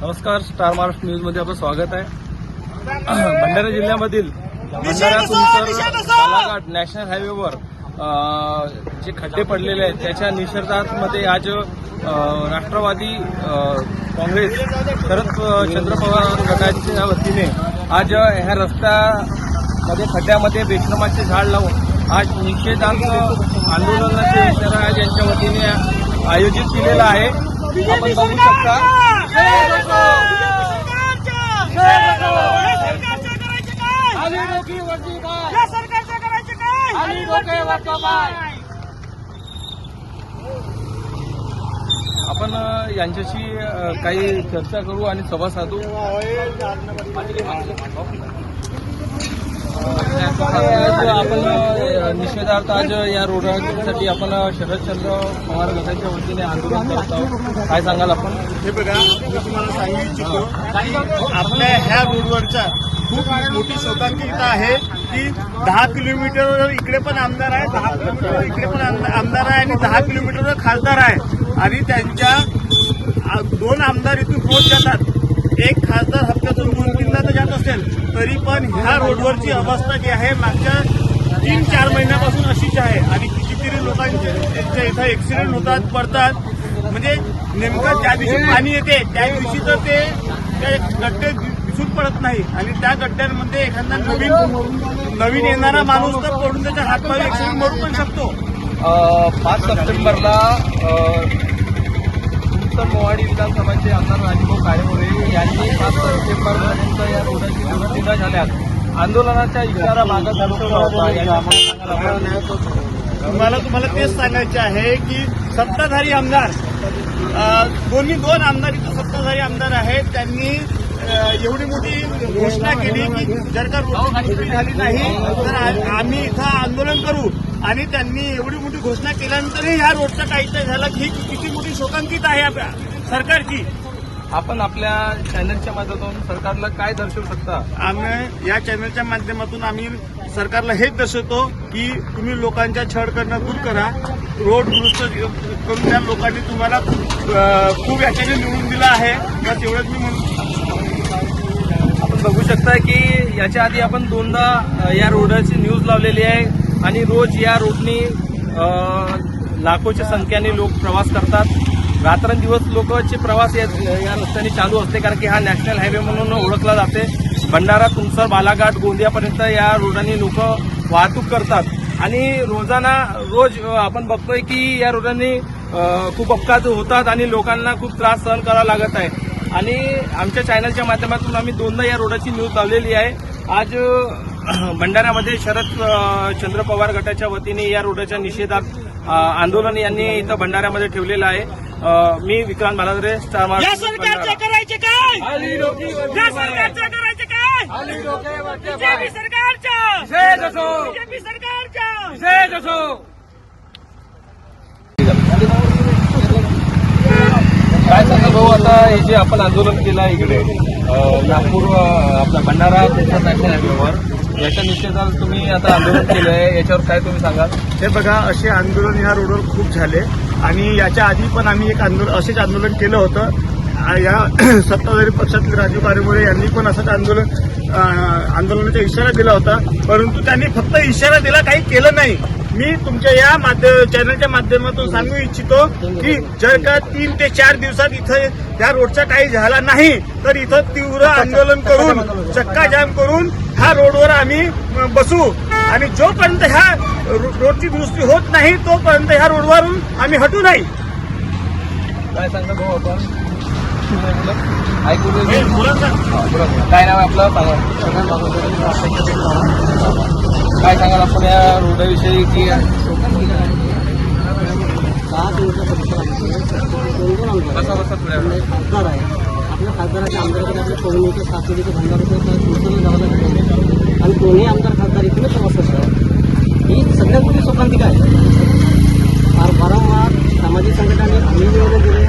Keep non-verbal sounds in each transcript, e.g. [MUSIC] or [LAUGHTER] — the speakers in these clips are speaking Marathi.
नमस्कार स्टार महाराष्ट्र न्यूजमध्ये आपलं स्वागत आहे. भंडारा जिल्ह्यामधील भंडारा तुमसर बालाघाट नॅशनल हायवेवर जे खड्डे पडलेले आहेत त्याच्या निषेधामध्ये आज राष्ट्रवादी काँग्रेस शरद चंद्र पवार गटाच्या वतीने आज ह्या रस्त्यामध्ये खड्ड्यामध्ये बेशरमाचे झाड लावून आज निषेधार्थ आंदोलनाचे इशारा आज यांच्या वतीने आयोजित केलेला आहे. आपण बघू शकता. आपण यांच्याशी काही चर्चा करू आणि सभा साधू. आपण निषेधार्थ आज या रोडसाठी आपण शरदचंद्र पवार गटाच्या वतीने आंदोलन करत आहोत काय सांगाल आपण हे बघा मी तुम्हाला सांगू इच्छितो आपल्या ह्या रोडवरच्या खूप मोठी स्वतंत्रता आहे की दहा किलोमीटरवर इकडे पण आमदार आहे दहा किलोमीटरवर इकडे पण आमदार आहे आणि दहा किलोमीटरवर खासदार आहे आणि त्यांच्या दोन आमदार इथून रोज जातात एक खासदार हप्त्यातून दोन तीनदा तर जात असेल तरी पण ह्या रोडवरची अवस्था जी आहे मागच्या तीन चार महिन्यापासून अशीच आहे. आणि कितीतरी लोकांचे इथं एक्सिडेंट होतात पडतात. म्हणजे नेमकं ज्या दिवशी पाणी येते त्या दिवशी तर ते ते गड्डे दिसून पडत नाही. आणि त्या गड्ड्यांमध्ये एखादा नवीन नवीन येणारा माणूस तर पडून त्याच्या हातपाय एक्सिडेंट मरू पण शकतो. पाच सप्टेंबरला तुमचं मोवाडी विधानसभाचे आमदार राजीव या रोडाची झाल्यास आंदोलनाचा इशारा मागत. मला तुम्हाला तेच सांगायचे आहे की सत्ताधारी आमदार दोन्ही दोन आमदार इथं सत्ताधारी आमदार आहेत. त्यांनी एवढी मोठी घोषणा केली की जर का रोडची दुरुस्ती झाली नाही तर आम्ही इथं आंदोलन करू. आणि त्यांनी एवढी मोठी घोषणा केल्यानंतरही ह्या रोडचा नाही झाला ही किती मोठी शोकांकित आहे आपल्या सरकारची. आपण आपल्या चॅनलच्या माध्यमातून सरकारला काय दर्शवू शकता? आम्ही या चॅनलच्या माध्यमातून आम्ही सरकारला हेच दर्शवतो की तुम्ही लोकांच्या छळ करणं दूर करा. रोड दुरुस्त करून त्या लोकांनी तुम्हाला खूप याच्याने निवडून दिला आहे. बस एवढंच मी म्हणतो आपण बघू शकता की याच्या आधी आपण दोनदा या रोडची न्यूज लावलेली आहे आणि रोज या रोडनी लाखोच्या संख्येने लोक प्रवास करतात. रात्रंदिवस लोकांचे प्रवास या या रस्त्याने चालू असते कारण की हा नॅशनल हायवे म्हणून ओळखला जाते. भंडारा तुमसर बालाघाट गोंदियापर्यंत या रोडाने लोक वाहतूक करतात. आणि रोजाना रोज आपण बघतोय की या रोडाने खूप अपघात होतात आणि लोकांना खूप त्रास सहन करावा लागत आहे. आणि आमच्या चॅनलच्या माध्यमातून आम्ही दोनदा या रोडाची न्यूज लावलेली आहे. आज [CLEARS THROAT] भंडाऱ्यामध्ये शरद चंद्र पवार गटाच्या वतीने या रोडाच्या निषेधात आंदोलन यांनी इथं भंडाऱ्यामध्ये ठेवलेलं आहे. मी विक्रांत बालादरे स्टार या महाराष्ट्र सरकारचं भंडारा. करायचे काय? या सरकारचं करायचे काय? बीजेपी सरकारच्या काय सांगा भाऊ आता हे जे आपण आंदोलन केलं आहे इकडे नागपूर आपला भंडारा नॅशनल हायवेवर याच्या निषेधात तुम्ही आता आंदोलन केलं आहे याच्यावर काय तुम्ही सांगाल? हे बघा असे आंदोलन ह्या रोडवर खूप झाले. आणि याच्या आधी पण आम्ही एक आंदोलन असेच आंदोलन केलं होतं. या [CLEARS THROAT] सत्ताधारी पक्षातील राजू कारेमोरे यांनी पण असंच आंदोलन आंदोलनाचा इशारा दिला होता. परंतु त्यांनी फक्त इशारा दिला काही केलं नाही. मी तुमच्या या माध्यम चॅनलच्या माध्यमातून सांगू इच्छितो की जर का तीन ते चार दिवसात इथं त्या रोडचा काही झाला नाही तर इथं तीव्र आंदोलन करून चक्का जाम करून ह्या रोडवर आम्ही बसू. आणि जोपर्यंत ह्या रो- रोडची दुरुस्ती होत नाही तोपर्यंत ह्या रोडवरून आम्ही हटू नाही. काय सांगता भाऊ आपण? ऐकू. काय नाव आपलं? सांगा. काय सांगाल आपण या रोडाविषयी की बसा बसा. खासदार आहे. खासदाराच्या आमदाराकडे आपल्या कोविडच्या सातडीचं भंडाराचं तुमचं जावं लागतं आणि कोणी आमदार खासदार इकडे समस्या करतात ही सगळ्यात मोठी शोकांतिका आहे फार वारंवार सामाजिक संघटनांनी आम्ही निवेदन दिले.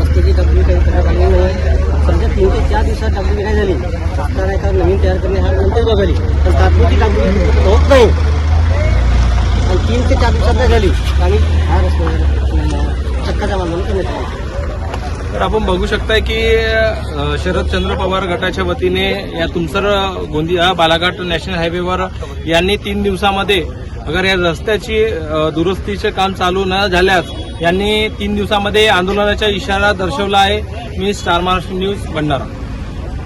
रस्त्याची डबली काही करण्यात आली नाही. सध्या तीन ते चार दिवसात डागडुजी काय झाली. रस्ता एका नवीन तयार करणे हा नंतर बघाली पण तात्पुरती डागडुजी होत नाही. आणि तीन ते चार दिवसात नाही झाली. आणि हा रस्त्यावर चक्काच्या बांधून करण्यात आला तर आपण बघू शकताय की शरदचंद्र पवार गटाच्या वतीने या तुमसर गोंदिया बालाघाट नॅशनल हायवेवर यांनी तीन दिवसामध्ये अगर या रस्त्याची दुरुस्तीचे काम चालू न झाल्यास यांनी तीन दिवसामध्ये आंदोलनाचा इशारा दर्शवला आहे. मी स्टार महाराष्ट्र न्यूज भंडारा.